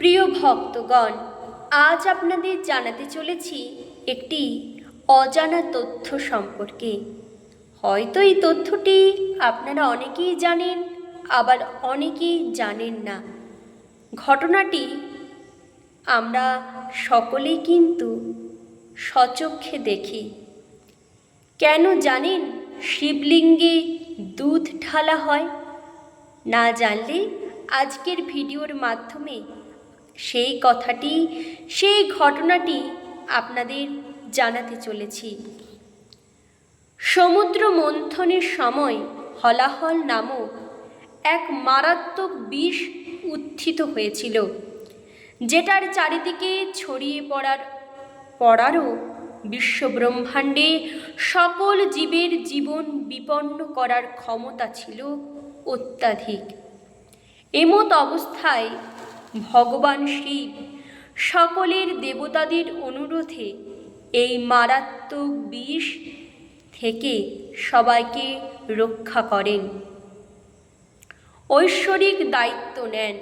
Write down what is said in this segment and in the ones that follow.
প্রিয় ভক্তগণ, আজ আপনাদের জানাতে চলেছি একটি অজানা তথ্য সম্পর্কে। হয়তো এই তথ্যটি আপনারা অনেকেই জানেন, আবার অনেকেই জানেন না। ঘটনাটি আমরা সকলেই কিন্তু সচক্ষে দেখি। কেন জানেন শিবলিঙ্গে দুধ ঢালা হয়? না জানলে আজকের ভিডিওর মাধ্যমে সেই কথাটি, সেই ঘটনাটি আপনাদের জানাতে চলেছি। সমুদ্র মন্থনের সময় হলাহল নামক এক মারাত্মক বিষ উত্থিত হয়েছিল, যেটার চারিদিকে ছড়িয়ে পড়ার, পড়ারও বিশ্বব্রহ্মাণ্ডে সকল জীবের জীবন বিপন্ন করার ক্ষমতা ছিল অত্যাধিক। এমত অবস্থায় ভগবান শিব, সকলের দেবতাদের অনুরোধে এই মারাত্মক বিষ থেকে সবাইকে রক্ষা করেন। ঐশ্বরিক দায়িত্ব নেন।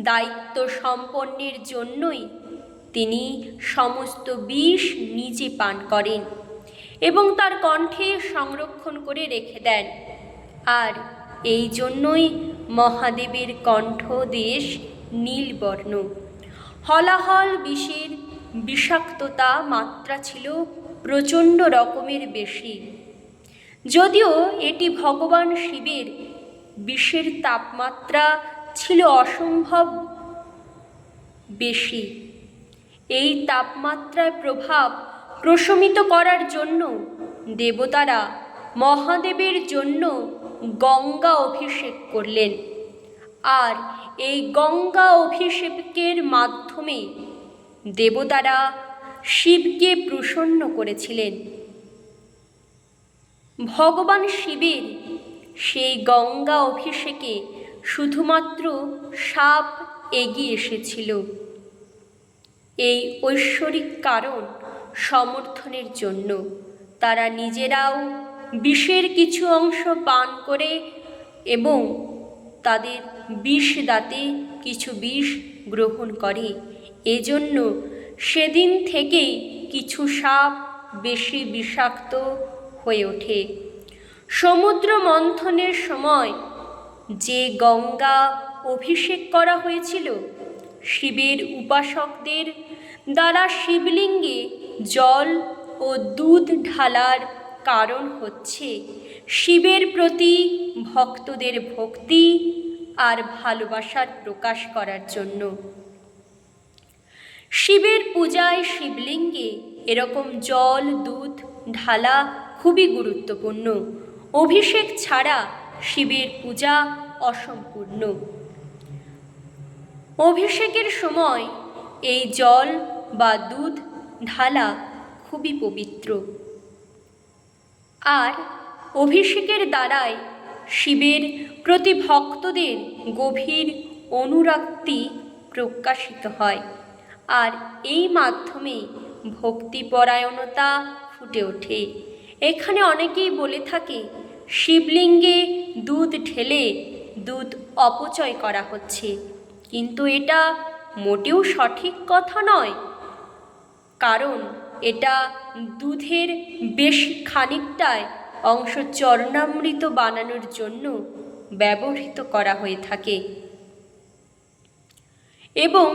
দায়িত্ব সম্পন্নের জন্যই তিনি সমস্ত বিষ নিজে পান করেন এবং তার কণ্ঠে সংরক্ষণ করে রেখে দেন। আর এই জন্যই মহাদেবের কণ্ঠ দেশ নীলবর্ণ। হলাহল বিষের বিষাক্ততা মাত্রা ছিল প্রচণ্ড রকমের বেশি। যদিও এটি ভগবান শিবের বিষের তাপমাত্রা ছিল অসম্ভব বেশি। এই তাপমাত্রার প্রভাব প্রশমিত করার জন্য দেবতারা মহাদেবের জন্য গঙ্গা অভিষেক করলেন। আর এই গঙ্গা অভিষেকের মাধ্যমে দেবতারা শিবকে প্রসন্ন করেছিলেন। ভগবান শিবের সেই গঙ্গা অভিষেকে শুধুমাত্র সাপ এগিয়ে এসেছিল। এই ঐশ্বরিক কারণ সমর্থনের জন্য তারা নিজেরাও বিষের কিছু অংশ পান করে এবং তাদের বিষ দাঁতে কিছু বিষ গ্রহণ করে। এজন্য সেদিন থেকেই কিছু সাপ বেশি বিষাক্ত হয়ে ওঠে। সমুদ্র মন্থনের সময় যে গঙ্গা অভিষেক করা হয়েছিল, শিবের উপাসকদের দ্বারা শিবলিঙ্গে জল ও দুধ ঢালার কারণ হচ্ছে শিবের প্রতি ভক্তদের ভক্তি আর ভালোবাসার প্রকাশ করার জন্য। শিবের পূজায় শিবলিঙ্গে এরকম জল, দুধ, ঢালা খুবই গুরুত্বপূর্ণ। অভিষেক ছাড়া শিবের পূজা অসম্পূর্ণ। অভিষেকের সময় এই জল বা দুধ, ঢালা খুবই পবিত্র। আর অভিষেকের দ্বারাই শিবের প্রতি ভক্তদের গভীর অনুরাক্তি প্রকাশিত হয়। আর এই মাধ্যমে ভক্তিপরায়ণতা ফুটে ওঠে। এখানে অনেকেই বলে থাকে, শিবলিঙ্গে দুধ ঢেলে দুধ অপচয় করা হচ্ছে। কিন্তু এটা মোটেও সঠিক কথা নয়। কারণ এটা দুধের বেশ খানিকটায় অংশ চরণামৃত বানানোর জন্য ব্যবহৃত করা হয়ে থাকে। এবং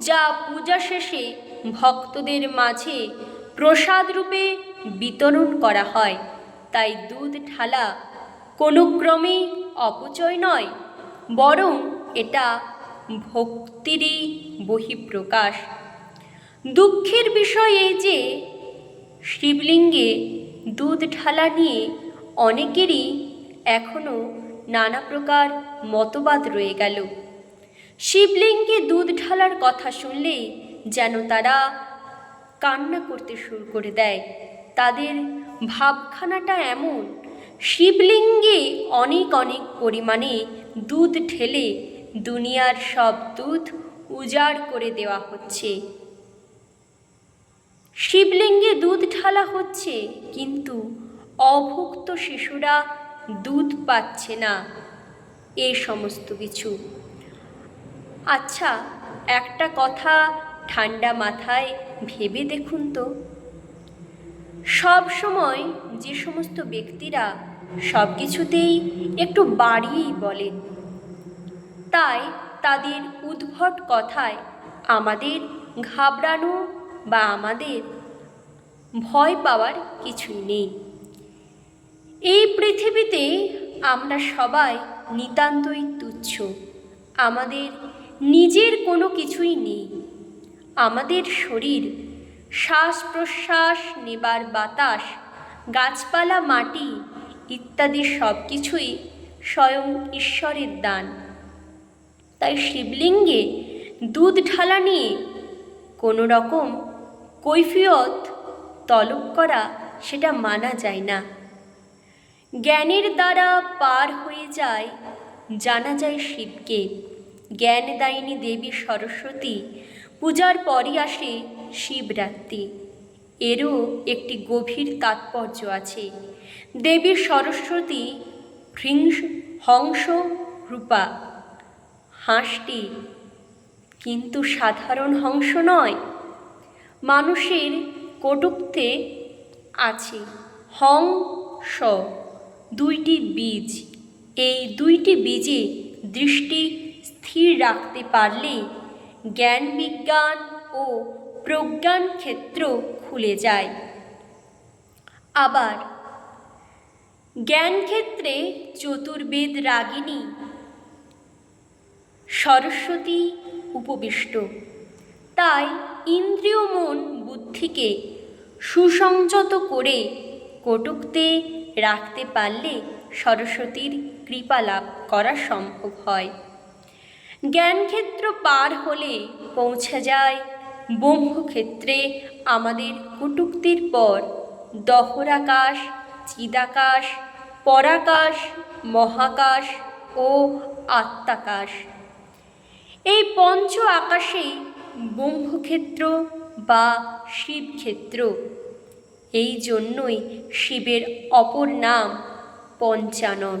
যা পূজা শেষে ভক্তদের মাঝে প্রসাদ রূপে বিতরণ করা হয়, তাই দুধ ঢালা কোনো ক্রমেই অপচয় নয়, বরং এটা ভক্তিরই বহিঃপ্রকাশ। দুঃখের বিষয় এই যে, শিবলিঙ্গে দুধ ঢালা নিয়ে অনেকেরই এখনও নানা প্রকার মতবাদ রয়ে গেল। শিবলিঙ্গে দুধ ঢালার কথা শুনলেই যেন তারা কান্না করতে শুরু করে দেয়। তাদের ভাবখানাটা এমন, শিবলিঙ্গে অনেক অনেক পরিমাণে দুধ ঢেলে দুনিয়ার সব দুধ উজাড় করে দেওয়া হচ্ছে। শিবলিঙ্গে দুধ ঢালা হচ্ছে, কিন্তু অভুক্ত শিশুরা দুধ পাচ্ছে না, এ সমস্ত কিছু। আচ্ছা একটা কথা ঠান্ডা মাথায় ভেবে দেখুন তো। সব সময় যে সমস্ত ব্যক্তিরা সব কিছুতেই একটু বাড়িয়েই বলেন তাই তাদের উদ্ভট কথায় আমাদের ঘাবড়ানো বা আমাদের ভয় পাওয়ার কিছুই নেই। এই পৃথিবীতে আমরা সবাই নিতান্তই তুচ্ছ। আমাদের নিজের কোনো কিছুই নেই। আমাদের শরীর শ্বাস প্রশ্বাস নেবার বাতাস, গাছপালা, মাটি ইত্যাদি সব কিছুই স্বয়ং ঈশ্বরের দান। তাই শিবলিঙ্গে দুধ ঢালা নিয়ে কোনো রকম কৈফিয়ত তলব করা সেটা মানা যায় না। জ্ঞানের দ্বারা পার হয়ে যায়, জানা যায় শিবকে। জ্ঞানদায়িনী দেবী সরস্বতী পূজার পরই আসে শিবরাত্রি। এরও একটি গভীর তাৎপর্য আছে। দেবী সরস্বতী হৃংস, হংস রূপা। হাঁসটি কিন্তু সাধারণ হংস নয় মানুষের কটুক্তে আছে। হং স, দুইটি বীজ। এই দুইটি বীজে দৃষ্টি স্থির রাখতে পারলে জ্ঞান বিজ্ঞান ও প্রজ্ঞান ক্ষেত্র খুলে যায়। আবার জ্ঞান ক্ষেত্রে চতুর্বেদ রাগিনী সরস্বতী উপবিষ্ট। তাই ইন্দ্রিয় মন বুদ্ধিকে সুসংযত করে কটুক্তে রাখতে পারলে সরস্বতীর কৃপা লাভ করা সম্ভব হয়। জ্ঞানক্ষেত্র পার হলে পৌঁছে যায়। ব্রহ্মক্ষেত্রে আমাদের কটুক্তির পর দহরাকাশ, চিদাকাশ, পরাকাশ, মহাকাশ ও আত্মাকাশ। এই পঞ্চ আকাশেই ব্রহ্মক্ষেত্র বা শিবক্ষেত্র। এই জন্যই শিবের অপর নাম পঞ্চানন।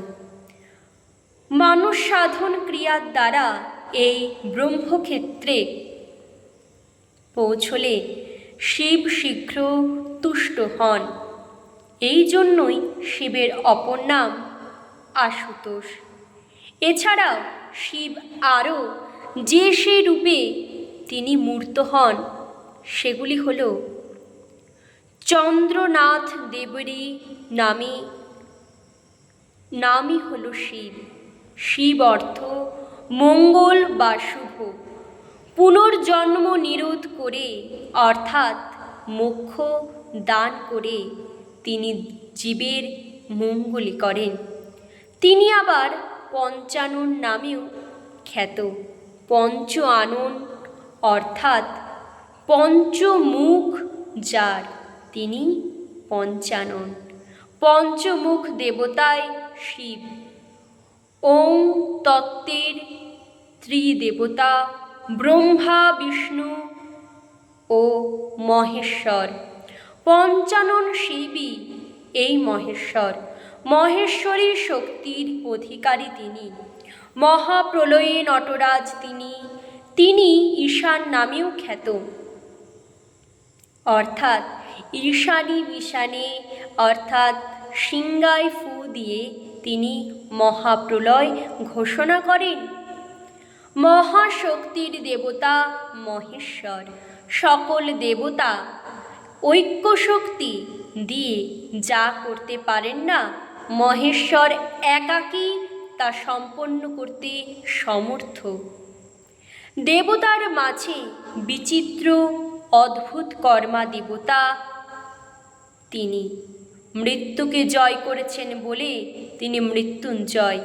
মানুষ সাধন ক্রিয়ার দ্বারা এই ব্রহ্মক্ষেত্রে পৌঁছলে শিব শীঘ্র তুষ্ট হন। এই জন্যই শিবের অপর নাম আশুতোষ। এছাড়াও শিব আরও যে সে রূপে তিনি মূর্ত হন। সেগুলি হল চন্দ্রনাথ দেবরী নামে নামই হল শিব। শিব অর্থ মঙ্গল বা শুভ। পুনর্জন্ম নিরোধ করে, অর্থাৎ মোক্ষ দান করে তিনি জীবের মঙ্গলি করেন। তিনি আবার পঞ্চানন নামেও খ্যাত। পঞ্চ আনন অর্থাৎ পঞ্চমুখ যার, তিনি পঞ্চানন। পঞ্চমুখ দেবতায় শিব। ওং তত্ত্বের ত্রিদেবতা ব্রহ্মা, বিষ্ণু ও মহেশ্বর। পঞ্চানন শিবই এই মহেশ্বর। মহেশ্বরী শক্তির অধিকারী তিনি। মহাপ্রলয়ে নটরাজ তিনি। তিনি ঈশান নামেও খ্যাত। অর্থাৎ ঈশানী বিশানে অর্থাৎ সিংগায় ফু দিয়ে তিনি মহাপ্রলয় ঘোষণা করেন। মহাশক্তির দেবতা মহেশ্বর। সকল দেবতা ঐক্য শক্তি দিয়ে যা করতে পারেন না, মহেশ্বর একাকী তা সম্পন্ন করতে সমর্থ। দেবতার মাঝে বিচিত্র অদ্ভুত কর্মা দেবতা তিনি মৃত্যুকে জয় করেছেন বলে তিনি মৃত্যুঞ্জয়।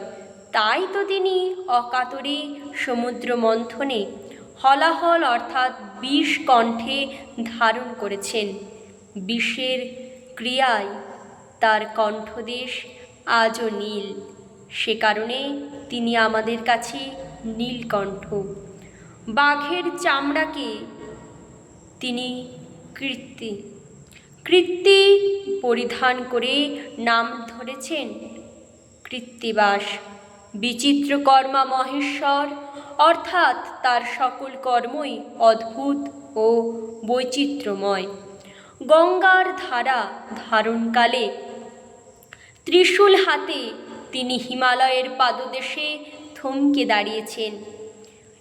তাই তো তিনি অকাতরে সমুদ্র মন্থনে হলাহল অর্থাৎ বিষ কণ্ঠে ধারণ করেছেন। বিষের ক্রিয়ায় তার কণ্ঠদেশ আজও নীল। সে কারণে তিনি আমাদের কাছে নীলকণ্ঠ। বাঘের চামড়াকে তিনি কৃত্তি কৃত্তি পরিধান করে নাম ধরেছেন। কৃত্তিবাস বিচিত্রকর্মা মহেশ্বর, অর্থাৎ তার সকল কর্মই অদ্ভুত ও বৈচিত্র্যময়। গঙ্গার ধারা ধারণকালে ত্রিশূল হাতে তিনি হিমালয়ের পাদদেশে থমকে দাঁড়িয়েছেন।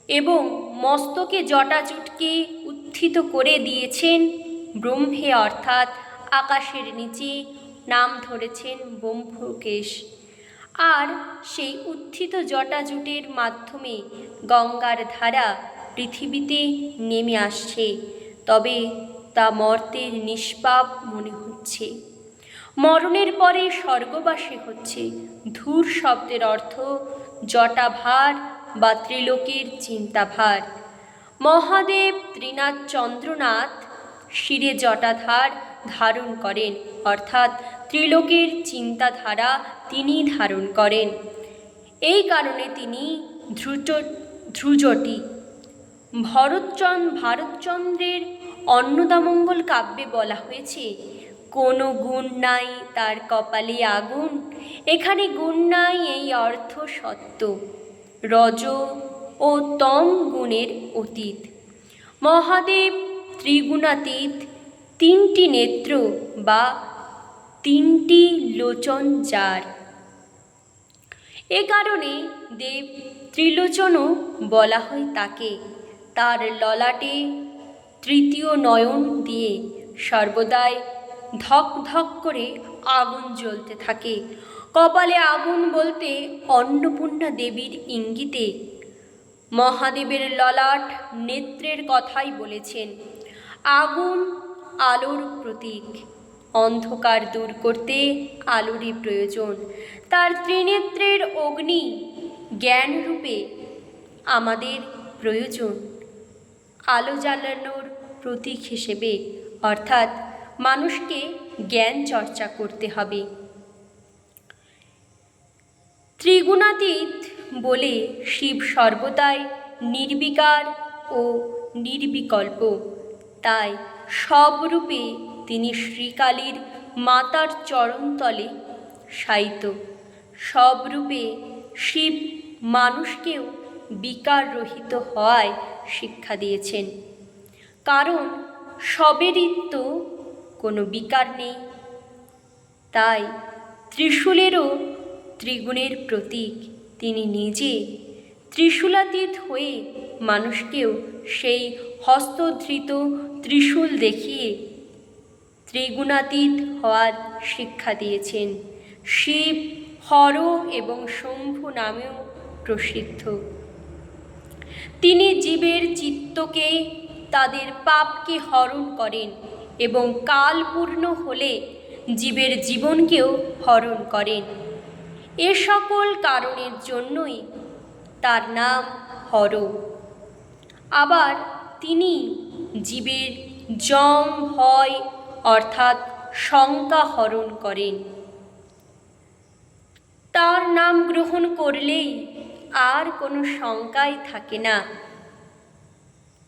এবং মস্তকে জটাজুটকে উত্থিত করে দিয়েছেন ব্রহ্মে অর্থাৎ আকাশের নিচে নাম ধরেছেন ব্রহ্মকেশ। আর সেই উত্থিত জটাজুটের মাধ্যমে গঙ্গার ধারা পৃথিবীতে নেমে আসছে, তবে তা মর্তের নিষ্পাপ মনে হচ্ছে। মরণের পরে স্বর্গবাসী হচ্ছে, ধূর শব্দের অর্থ জটাভার বা ত্রিলোকের চিন্তাভার। মহাদেব ত্রিনাথ চন্দ্রনাথ শিরে জটাধার ধারণ করেন, অর্থাৎ ত্রিলোকের চিন্তাধারা তিনি ধারণ করেন। এই কারণে তিনি ধ্রুজ, ধ্রুজটি। ভরতচন্দ্র ভারতচন্দ্রের অন্নদামঙ্গল কাব্যে বলা হয়েছে, কোনো গুণ নাই তার কপালে আগুন, এখানে গুণ নাই এই অর্থ সত্য। রজ ও তম গুণের অতীত। মহাদেব ত্রিগুণাতীত তিনটি নেত্র বা তিনটি লোচন যার। এ কারণে দেব ত্রিলোচনও বলা হয় তাকে। তার ললাটে তৃতীয় নয়ন দিয়ে সর্বদাই ধক ধক করে আগুন জ্বলতে থাকে। কপালে আগুন বলতে অন্নপূর্ণা দেবীর ইঙ্গিতে মহাদেবের ললাট নেত্রের কথাই বলেছেন। আগুন আলোর প্রতীক। অন্ধকার দূর করতে আলোরই প্রয়োজন। তার ত্রিনেত্রের অগ্নি জ্ঞানরূপে আমাদের প্রয়োজন। আলো জ্বালানোর প্রতীক হিসেবে, অর্থাৎ মানুষকে জ্ঞান চর্চা করতে হবে। ত্রিগুণাতীত বলে শিব সর্বদাই নির্বিকার ও নির্বিকল্প। তাই সবরূপে তিনি শ্রীকালীর মাতার চরণতলে শায়িত। সবরূপে শিব মানুষকেও বিকার রহিত হওয়ায় শিক্ষা দিয়েছেন। কারণ সবেরই তো কোনো বিকার নেই। তাই ত্রিশূলেরও ত্রিগুণের প্রতীক। তিনি নিজে ত্রিশূলাতীত হয়ে মানুষকেও সেই হস্তধৃত ত্রিশূল দেখিয়ে ত্রিগুণাতীত হওয়ার শিক্ষা দিয়েছেন। শিব, হর এবং শম্ভু নামেও প্রসিদ্ধ। তিনি জীবের চিত্তকে তাদের পাপকে হরণ করেন এবং কাল পূর্ণ হলে জীবের জীবনকেও হরণ করেন। এ সকল কারণের জন্যই তার নাম হর। আবার তিনি জীবের জম ভয় অর্থাৎ শঙ্কা হরণ করেন। তার নাম গ্রহণ করলেই আর কোনো শঙ্কাই থাকে না।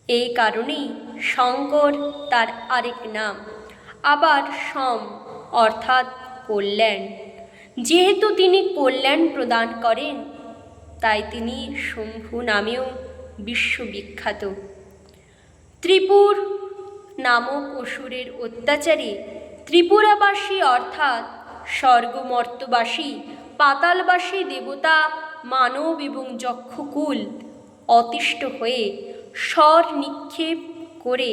এই কারণেই শঙ্কর তার আরেক নাম, আবার সম অর্থাৎ কল্যাণ। যেহেতু তিনি কল্যাণ প্রদান করেন, তাই তিনি শম্ভু নামেও বিশ্ববিখ্যাত। ত্রিপুর নামক অসুরের অত্যাচারে ত্রিপুরাবাসী অর্থাৎ স্বর্গমর্তবাসী, পাতালবাসী দেবতা, মানব এবং যক্ষকুল অতিষ্ঠ হয়ে স্বর নিক্ষেপ করে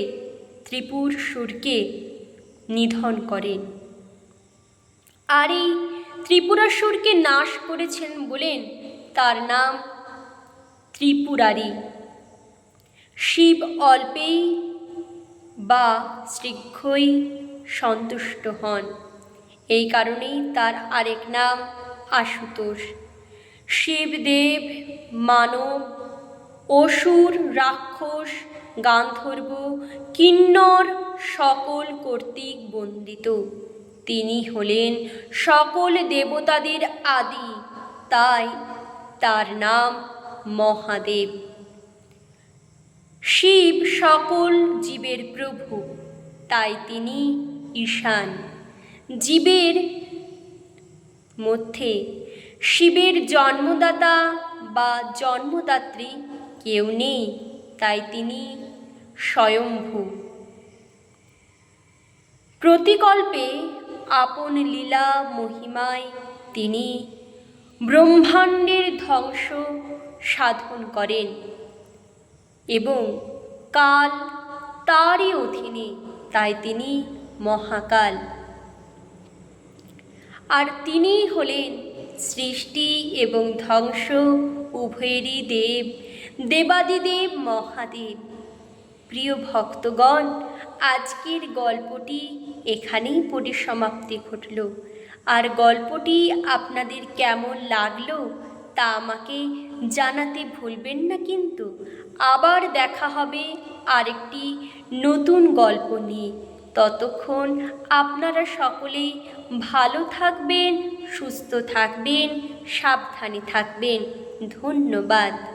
ত্রিপুর সুরকে নিধন করেন। আর এই ত্রিপুরাসুরকে নাশ করেছেন বলেন তার নাম ত্রিপুরারি। শিব অল্পেই বা শীঘ্রই সন্তুষ্ট হন। এই কারণেই তার আরেক নাম আশুতোষ। শিবদেব, মানব, অসুর, রাক্ষস, গান্ধর্ব, কিন্নর সকল কর্তৃক বন্দিত। তিনি হলেন সকল দেবতাদের আদি। তাই তার নাম মহাদেব। শিব সকল জীবের প্রভু, তাই তিনি ঈশান। জীবের মধ্যে শিবের জন্মদাতা বা জন্মদাত্রী কেউ নেই, তাই তিনি স্বয়ম্ভূ। প্রতিকল্পে আপন লীলা মহিমায় তিনি ব্রহ্মাণ্ডের ধ্বংস সাধন করেন এবং কাল তারই অধীনে তাই তিনি মহাকাল। আর তিনিই হলেন সৃষ্টি এবং ধ্বংস উভয়েরই দেব, দেবাদিদেব মহাদেব। প্রিয় ভক্তগণ, আজকের গল্পটি এখানেই পরিসমাপ্তি ঘটল। আর গল্পটি আপনাদের কেমন লাগল তা আমাকে জানাতে ভুলবেন না কিন্তু। আবার দেখা হবে আরেকটি নতুন গল্প নিয়ে। ততক্ষণ আপনারা সকলেই ভালো থাকবেন, সুস্থ থাকবেন, সাবধানে থাকবেন। ধন্যবাদ।